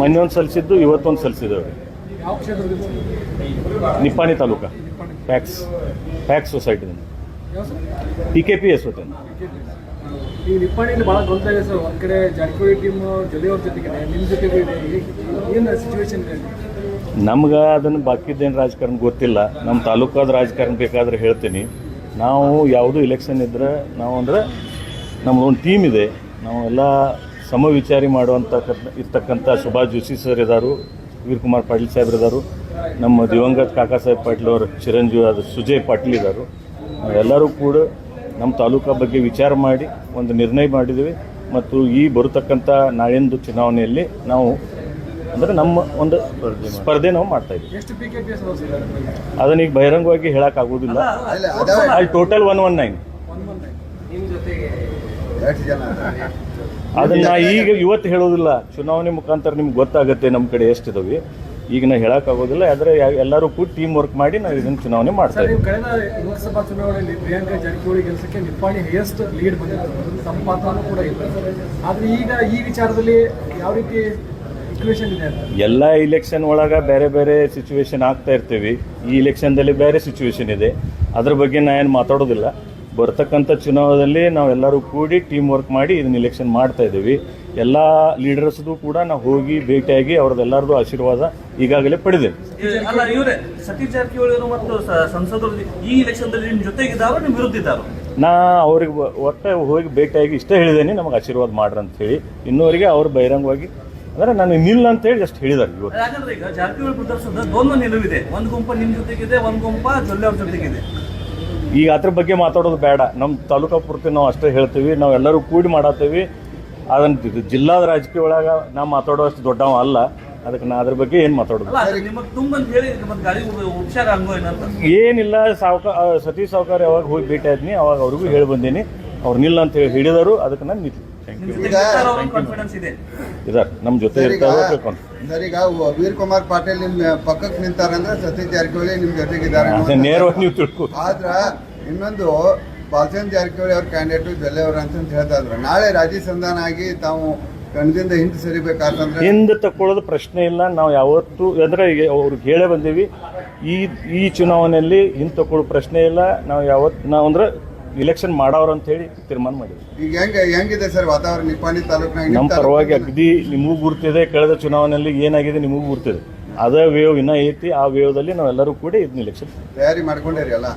ಮೊನ್ನೆ ಒಂದು ಸಲ್ಲಿಸಿದ್ದು ಇವತ್ತೊಂದು ಸಲ್ಲಿಸಿದ್ದೇವೆ Nippani taluka. PACS PACS society T K P S ಹೋತೇನೆ ಈ ನಿಪ್ಪಾಣಿಯಲ್ಲಿ ಭಾಳ ಗೊಂದಲ ಇದೆ ಸರ್. ಒಂದ್ ಕಡೆ ಜಾರಕಿಹೊಳಿ ಟೀಮ್ ಜೊತೆಯವ್ರ ಜೊತೆಗೆ ನಿಮ್ಮ ಜೊತೆಗೂ ಇದೆ. ಏನು ಸಿಚುವೇಶನ್ ಇದೆ? ನಮ್ಗೆ ಅದನ್ನು ಬಾಕಿದ್ದೇನು ರಾಜಕಾರಣ ಗೊತ್ತಿಲ್ಲ. ನಮ್ಮ ತಾಲೂಕಾದ ರಾಜಕಾರಣ ಬೇಕಾದ್ರೆ ಹೇಳ್ತೀನಿ. ನಾವು ಯಾವುದೂ ಇಲೆಕ್ಷನ್ ಇದ್ರೆ ನಾವು ಅಂದರೆ ನಮ್ಮದೊಂದು ಟೀಮ್ ಇದೆ. ನಾವು ಎಲ್ಲ ಸಮವಿಚಾರಿ ಮಾಡುವಂಥ ಇರ್ತಕ್ಕಂಥ ಸುಭಾಷ್ ಜೋಶಿ ಸರ್ ಇದ್ದಾರೆ ವೀರಕುಮಾರ್ ಪಾಟೀಲ್ ಸಾಹೇಬ್ರು ಇದ್ದಾರೆ ನಮ್ಮ ದಿವಂಗತ ಕಾಕಾ ಸಾಹೇಬ್ ಪಾಟೀಲ್ ಅವರು ಚಿರಂಜೀವಿ ಆದ ಸುಜಯ್ ಪಾಟೀಲ್ ಇದ್ದಾರೆ ಎಲ್ಲರೂ ಕೂಡ ನಮ್ಮ ತಾಲೂಕಾ ಬಗ್ಗೆ ವಿಚಾರ ಮಾಡಿ ಒಂದು ನಿರ್ಣಯ ಮಾಡಿದ್ದೀವಿ ಮತ್ತು ಈ ಬರತಕ್ಕಂಥ ನಾಳಿಂದು ಚುನಾವಣೆಯಲ್ಲಿ ನಾವು ಅಂದರೆ ನಮ್ಮ ಒಂದು ಸ್ಪರ್ಧೆ ನಾವು ಮಾಡ್ತಾ ಇದ್ದೀವಿ ಅದನ್ನ ಈಗ ಬಹಿರಂಗವಾಗಿ ಹೇಳೋಕ್ಕಾಗೋದಿಲ್ಲ ಆಗೋದಿಲ್ಲ. ಅಲ್ಲಿ ಟೋಟಲ್ ಒನ್ ಒನ್ ನೈನ್ ಅದನ್ನ ಈಗ ಇವತ್ತು ಹೇಳೋದಿಲ್ಲ ಚುನಾವಣೆ ಮುಖಾಂತರ ನಿಮ್ಗೆ ಗೊತ್ತಾಗುತ್ತೆ ನಮ್ಮ ಕಡೆ ಎಷ್ಟಿದಾವೆ. ಈಗ ನಾ ಹೇಳಕ್ ಆಗೋದಿಲ್ಲ. ಆದರೆ ಎಲ್ಲರೂ ಕೂಡ ಟೀಮ್ ವರ್ಕ್ ಮಾಡಿ ನಾವು ಇದನ್ನ ಚುನಾವಣೆ ಮಾಡ್ತೇವೆ ಕಳೆದ ಲೋಕಸಭಾ ಚುನಾವಣೆಯಲ್ಲಿ ಪ್ರಿಯಾಂಕಾ ಜಾರಕಿಹೊಳಿ ಕೆಲಸಕ್ಕೆ ನಿಪ್ಪಾಣಿ ಹೈಯೆಸ್ಟ್ ಲೀಡ್ ಬಂದಿತ್ತು. ತಮ್ಮ ಪಾತ್ರನೂ ಕೂಡ ಇಲ್ಲ. ಆದರೆ ಈಗ ಈ ವಿಚಾರದಲ್ಲಿ ಯಾವ ರೀತಿ ಎಲ್ಲ ಇಲೆಕ್ಷನ್ ಒಳಗೆ ಬೇರೆ ಬೇರೆ ಸಿಚುವೇಶನ್ ಆಗ್ತಾ ಇರ್ತೀವಿ. ಈ ಇಲೆಕ್ಷನ್ದಲ್ಲಿ ಬೇರೆ ಸಿಚುವೇಶನ್ ಇದೆ. ಅದ್ರ ಬಗ್ಗೆ ನಾ ಏನು ಮಾತಾಡೋದಿಲ್ಲ. ಬರ್ತಕ್ಕಂಥ ಚುನಾವಣೆಯಲ್ಲಿ ನಾವೆಲ್ಲರೂ ಕೂಡಿ ಟೀಮ್ ವರ್ಕ್ ಮಾಡಿ ಇದನ್ನ ಇಲೆಕ್ಷನ್ ಮಾಡ್ತಾ ಇದ್ದೀವಿ. ಎಲ್ಲ ಲೀಡರ್ಸ್ದು ಕೂಡ ನಾವು ಹೋಗಿ ಭೇಟಿಯಾಗಿ ಅವ್ರದ್ದೆಲ್ಲರದು ಆಶೀರ್ವಾದ ಈಗಾಗಲೇ ಪಡೆದೇವೆ ಅಲ್ಲ ಇವರೇ ಸತೀಶ್ ಜಾರಕಿಹೊಳಿ ಮತ್ತು ಸಂಸದರು ಈ ಇಲೆಕ್ಷನ್ ನಿಮ್ಮ ನಿಮ್ ಜೊತೆಗಿದ್ದಾರೋ ನಿಮ್ಮ ವಿರುದ್ಧ ಇದ್ದಾರೋ? ನಾ ಅವ್ರಿಗೆ ಒಟ್ಟೆ ಹೋಗಿ ಭೇಟಿಯಾಗಿ ಇಷ್ಟೇ ಹೇಳಿದ್ದೇನೆ ನಮಗೆ ಆಶೀರ್ವಾದ ಮಾಡ್ರಿ ಅಂತ ಹೇಳಿ. ಇನ್ನೂವರೆಗೆ ಅವ್ರು ಬಹಿರಂಗವಾಗಿ ಅಂದ್ರೆ ನಾನು ನಿಲ್ಲ ಅಂತ ಹೇಳಿ ಜಸ್ಟ್ ಹೇಳಿದಾರೆ ಇವತ್ತು ಯಾಕಂದ್ರೆ ಈಗ ಜಾರಕಿಹೊಳಿ ಪ್ರದರ್ಶನದ ದ್ವಂದ್ವ ನಿಲುವಿದೆ. ಒಂದು ಗುಂಪ ನಿಮ್ಮ ಜೊತೆಗಿದೆ ಒಂದು ಗುಂಪ ಜೊಲ್ಲೆ ಅವ್ರ ಜೊತೆಗಿದೆ. ಈಗ ಅದ್ರ ಬಗ್ಗೆ ಮಾತಾಡೋದು ಬೇಡ. ನಮ್ಮ ತಾಲೂಕಾ ಪೂರ್ತಿ ನಾವು ಅಷ್ಟೇ ಹೇಳ್ತೀವಿ. ನಾವು ಎಲ್ಲರೂ ಕೂಡಿ ಮಾಡತ್ತೀವಿ ಅದನ್ನು ಜಿಲ್ಲಾದ ರಾಜಕೀಯ ಒಳಗೆ ನಾವು ಮಾತಾಡೋ ಅಷ್ಟು ದೊಡ್ಡವ ಅಲ್ಲ. ಅದಕ್ಕೆ ನಾ ಅದ್ರ ಬಗ್ಗೆ ಏನು ಮಾತಾಡೋದು? ಏನಿಲ್ಲ ಸಾವುಕ ಆ, ಸತೀಶ್ ಸಾವುಕಾರ ಯಾವಾಗ ಹೋಗಿ ಭೇಟಿ ಆದ್ನಿ ಅವಾಗ ಅವ್ರಿಗೂ ಹೇಳಿ ಬಂದೀನಿ. ಅವ್ರು ನಿಲ್ಲ ಅಂತ ಹೇಳಿ ಹಿಡಿದರು. ಅದಕ್ಕೆ ನಾನು ನಿಂತು ಇದಾರೆ ನಮ್ಮ ಜೊತೆ ಸರಿ ಈಗ ಇರ್ತಾರೋ ತಿಳ್ಕೊಂಡು ಸರ್ ಈಗ ವೀರ್ ಕುಮಾರ್ ಪಾಟೀಲ್ ನಿಮ್ ಪಕ್ಕಕ್ಕೆ ನಿಂತಾರಂದ್ರೆ ಸತೀಶ್ ಜಾರಕಿಹೊಳಿ ನಿಮ್ ಜೊತೆಗಿದ್ದಾರೆ ನೇರವಾಗಿ ನೀವು ತಿಳ್ಕೊ ಆದ್ರ ಇನ್ನೊಂದು ಬಾಲಚಂದ್ರ ಜಾರಕಿಹೊಳಿ ಅವ್ರ ಕ್ಯಾಂಡಿಡೇಟ್ ಜೊಲ್ಲೆ ಅವ್ರ ಅಂತ ಹೇಳ್ತಾ ಇದ್ರು. ನಾಳೆ ರಾಜಿ ಸಂಧಾನ ಆಗಿ ತಾವು ಕಣದಿಂದ ಹಿಂದೆ ಸರಿಬೇಕಾದ್ರೆ ಹಿಂದೆ ತಕ್ಕೊಳ್ಳೋದು ಪ್ರಶ್ನೆ ಇಲ್ಲ. ನಾವು ಯಾವತ್ತೂ ಅಂದ್ರೆ ಈಗ ಅವ್ರಿಗೆ ಹೇಳೇ ಬಂದೀವಿ. ಈ ಈ ಚುನಾವಣೆಯಲ್ಲಿ ಹಿಂದೆ ತಕ್ಕೊಳ್ಳೋ ಪ್ರಶ್ನೆ ಇಲ್ಲ. ನಾವು ಯಾವತ್ತು ನಾವು ಅಂದ್ರೆ ಇಲೆಕ್ಷನ್ ಮಾಡೋರು ಅಂತ ಹೇಳಿ ತೀರ್ಮಾನ ಮಾಡಿದ್ವಿ ಈಗ ಹೆಂಗ ಹೆಂಗಿದೆ ಸರ್ ವಾತಾವರಣ? ನಿಪ್ಪಾಣಿ ತಾಲೂಕಿನಾಗ ನಮ್ಮ ಪರವಾಗಿ ಅಗದಿ ನಿಮಗೂ ಗುರ್ತಿದೆ. ಕಳೆದ ಚುನಾವಣೆಯಲ್ಲಿ ಏನಾಗಿದೆ ನಿಮಗೂ ಗುರ್ತಿದೆ. ಅದೇ ವೇವ್ ಇನ್ನ ಐತಿ. ಆ ವೇವ್ದಲ್ಲಿ ನಾವೆಲ್ಲರೂ ಕೂಡಿ ಇದನ್ನ ಇಲೆಕ್ಷನ್ ತಯಾರಿ ಮಾಡ್ಕೊಂಡಿರಿ ಅಲ್ಲ.